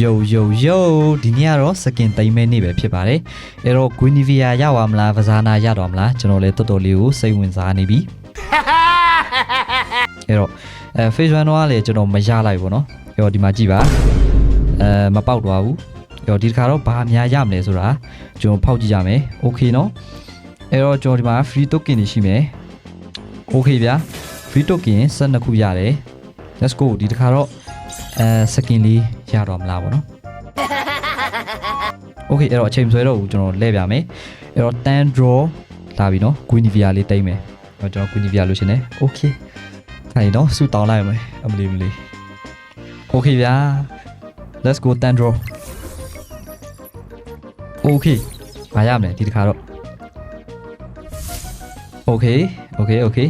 ယိုယိုယိုဒီနေ့ကတော့စကင်သိမ်းမဲနေ့ပဲဖြစ်ပါတယ်အဲ့တော့ Guinevere ရပါမလားဗဇာနာရတော့မလားကျွန်တော်လည်းတော်တော်လေးကိုစိတ်ဝင်စားနေပြီအဲ့တော့အဲ Phase 1တော့လည်းကျွန်တော်မရလိုက်ဘူးเนาะအဲ့တော့ဒီမှာကြည့်ပါအဲမပေါက်တော့ဘူးအဲ့တော့ဒီတစ်ခါတော့ဘာများရမလဲဆိုတာကျွန်တော်ဖောက်ကြည့်ကြမယ် Okay เนาะအဲ့တော့ကျွန်တော်ဒီမှာ free token တွေရှိမယ် Okay ဗျာ free token 12ခုရတယ် let's go ဒီတစ်ခါတော့အဲ skin လေး ရတော့မလားပေါ့နော် Okay အဲ့တော့အချိန်မဆွဲတော့ဘူးကျွန်တော်လဲပြမယ်အဲ့တော့10 draw လာပြီနော် Guinevere လေးတိမ့်မယ်အဲ့တော့ကျွန်တော် Guinevere လို့ရှင်နေ Okay အဲ့ဒီတော့စူတောင်းလိုက်မယ်အမလီမလီ Okay ဗျာ let's go 10 draw Okay ဘာရမလဲဒီတစ်ခါတော့ Okay Okay Okay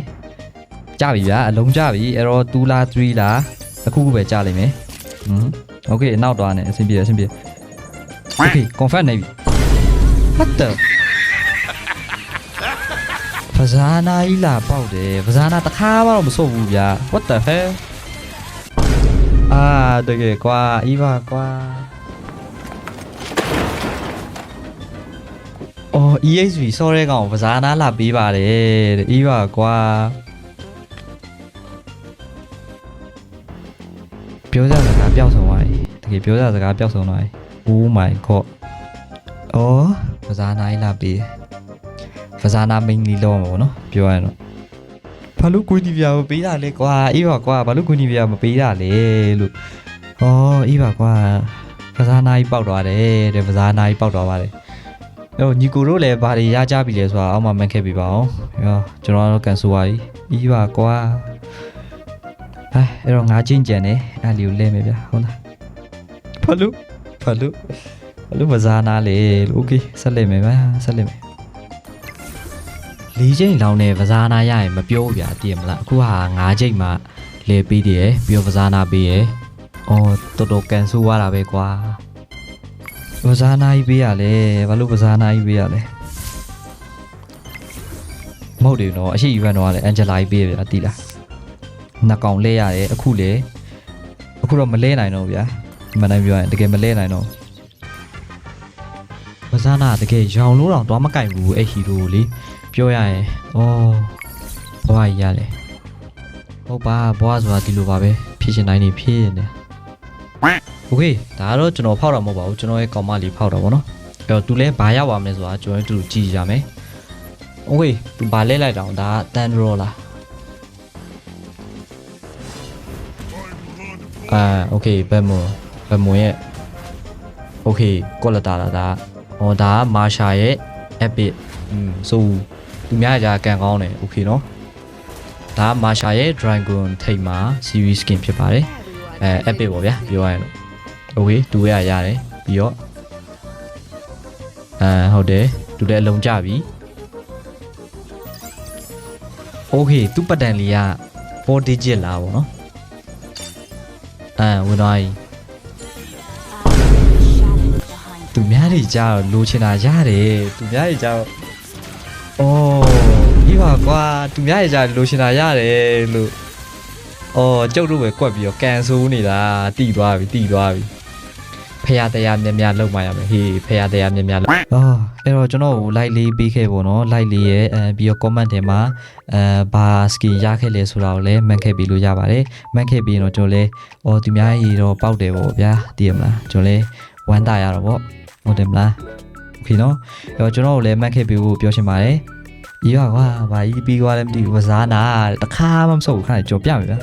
ကြပြီဗျာအလုံးကြပြီအဲ့တော့2လား3လားအခုခုပဲကြလိမ့်မယ်ဟွန်း Okay နောက်တော့ねအဆင်ပြေအဆင်ပြေ Okay confirm နေပြီ What the ဖဇာနာကြီးလာပေါက်တယ်ဖဇာနာတစ်ခါမှတော့မဆုတ်ဘူးဗျာ What the hell အာတကယ်ကွာအီးပါကွာအော် EXP ဆော်ရဲကောင်ဖဇာနာလာပေးပါတယ်တဲ့အီးပါကွာ ပြောကြစကားပျောက်ဆုံးသွားပြီတကယ်ပြောကြစကားပျောက်ဆုံးသွားပြီ Oh my god အော်ဖဇာနာကြီးလာပေးတယ်ဖဇာနာမင်းကြီးလောမှာပေါ့နော်ပြောရရင်တော့ဘာလို့ကွီနီဗီယာမပေးတာလဲကွာအေးပါကွာဘာလို့ကွီနီဗီယာမပေးတာလဲလို့ဩအေးပါကွာဖဇာနာကြီးပေါက်သွားတယ်တဲ့ဖဇာနာကြီးပေါက်သွားပါတယ်အဲ့တော့ညီကိုတို့လည်းဘာတွေရကြပြီလဲဆိုတာအောက်မှာမှတ်ခဲ့ပြပါအောင်ရောကျွန်တော်ကတော့ကန်ဆူပါပြီအေးပါကွာ အဲအဲ့တော့ငါချင်းကြံနေအဲ့လီကိုလဲမယ်ဗျဟုတ်လားဘာလို့ဘာလို့ဘာလို့ဖဇာနာလေလို့โอเคဆက်လက်မယ်ဗျဆက်လက်မယ်လေးချိန်လောင်းနေဖဇာနာရရင်မပြောဘူးဗျာတည်မလားအခုဟာ၅ချိန်မှလဲပေးတယ်ပြီးတော့ဖဇာနာပေးရယ်အော်တော်တော်ကန်ဆူသွားတာပဲကွာဖဇာနာကြီးပေးရလဲဘာလို့ဖဇာနာကြီးပေးရလဲမဟုတ်တယ်နော်အရှိယူရတော့လေအန်ဂျလာကြီးပေးရဗျာတည်လား နှစ်ကောင်လဲရတယ်အခုလေအခုတော့မလဲနိုင်တော့ဘူးဗျာဒီမှန်တိုင်းပြောရင်တကယ်မလဲနိုင်တော့ဘူး မဇာနာတကယ်ရောင်လို့တော့သွားမကင်ဘူးအဲ့ဟီရိုကိုလေပြောရရင်ဩဘွားကြီးရတယ်ဟုတ်ပါဘွားဆိုတာဒီလိုပါပဲဖြစ်ရှင်တိုင်းနေဖြစ်နေโอเคဒါကတော့ကျွန်တော်ဖောက်တာမဟုတ်ပါဘူးကျွန်တော်ရဲ့ကောင်မလေးဖောက်တာဗောနော်အဲ့တော့သူလဲဘာရောက်ပါမလဲဆိုတာကျွန်တော်တို့ကြည့်ကြမယ်โอเคသူဘာလဲလိုက်တောင်ဒါတန်ဒရောလား အာโอเคဘယ်မွန်ဘယ်မွန်ရဲ့โอเคကောလတာလားဒါ ဟောဒါကမာရှာရဲ့ epic อืมဆိုသူများကြာကန်ကောင်းတယ်โอเคเนาะဒါကမာရှာရဲ့ dragon ထိတ်မှာ series skin ဖြစ်ပါတယ်အဲ epic ပေါ့ဗျာပြောရရင်တော့โอเคတူရရတယ်ပြီးတော့အဲဟုတ်တယ်တူတဲ့အလုံးကြပြီโอเคသူပတ်တန်လေးက4 digit လာပေါ့เ အမ်ဝင်သွားပြီသူများတွေကြတော့လိုချင်တာရတယ်သူများတွေကြတော့အော်ဒီပါကွာသူများတွေကြလိုချင်တာရတယ်လို့အော်ကျုပ်တို့ပဲကွက်ပြီးတော့ကန်ဆိုးနေတာတီးသွားပြီတီးသွားပြီ ဖះတရားမြက်မြက်လောက်မှရမယ်ဟေးဖះတရားမြက်မြက်လောက်အော်အဲ့တော့ကျွန်တော်ကို like လေးပေးခဲ့ပေါ့နော် like လေးရဲ့အဲပြီးတော့ comment ထဲမှာအဲဘာ skin ရခဲ့လဲဆိုတာကိုလည်းမှတ်ခဲ့ပြီးလို့ရပါတယ်မှတ်ခဲ့ပြီးရင်တော့ကျွန်တော်လည်းအော်သူများရေတော့ပေါက်တယ်ပေါ့ဗျာတည်ရမလားကျွန်တော်လည်းဝမ်းသာရတော့ပေါ့ ဟုတ်တယ်မလားโอเคနော်အဲ့တော့ကျွန်တော်တို့လည်းမှတ်ခဲ့ပြီးဖို့ပြောချင်ပါတယ်ဒီကကွာဘာကြီးပြီးသွားလဲမသိဘူးပဇာနာတခါမှမဆုပ်ဘူးခါကြော်ပြမယ်ဗျာ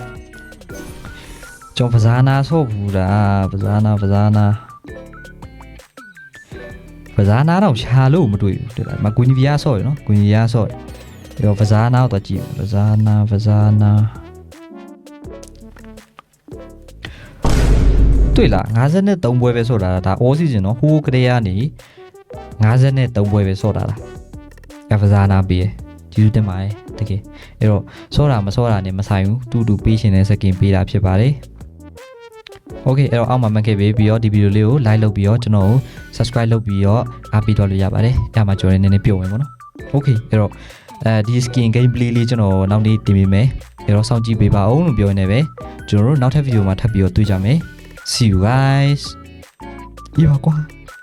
ကျွန်တော်ပဇာနာဆုပ်ဘူးလားပဇာနာပဇာနာပဇာနာတော့ရှာလို့မတွေ့ဘူးတဲ့လားမကွန်နီဗီယာဆော့ရနော်ကွန်နီဗီယာဆော့ရရောပဇာနာတော့ကြည့်ပဇာနာပဇာနာတွေ့လား53ပွဲပဲဆော့တာဒါ all season နော်ဟိုးကလေးကနေ53ပွဲပဲဆော့တာလားကဖဇာနာပေးရကျေးဇူးတင်ပါတယ်တကယ်အဲ့တော့ဆော့တာမဆော့တာနဲ့မဆိုင်ဘူးတူတူပေးရှင်တဲ့စကင်ပေးတာဖြစ်ပါတယ် โอเคအဲ့တော့အောက်မှာမှတ်ခဲ့ပေးပြီးတော့ဒီဗီဒီယိုလေးကို like လုပ်ပြီးတော့ကျွန်တော်ကို subscribe လုပ်ပြီးတော့အားပေးတော့လို့ရပါတယ်။အဲ့မှာကျွန်တော်လည်းနည်းနည်းပြုတ်ဝင်ပေါ့နော်။ Okay အဲ့တော့အဲဒီ skin gameplay လေးကျွန်တော်နောက်နေ့တင်ပေးမယ်။အဲ့တော့စောင့်ကြည့်ပေးပါဦးလို့ပြောနေပဲကျွန်တော်တို့နောက်ထပ်ဗီဒီယိုမှာထပ်ပြီးတော့တွေ့ကြမယ်။ See you guys အေးပါကွာ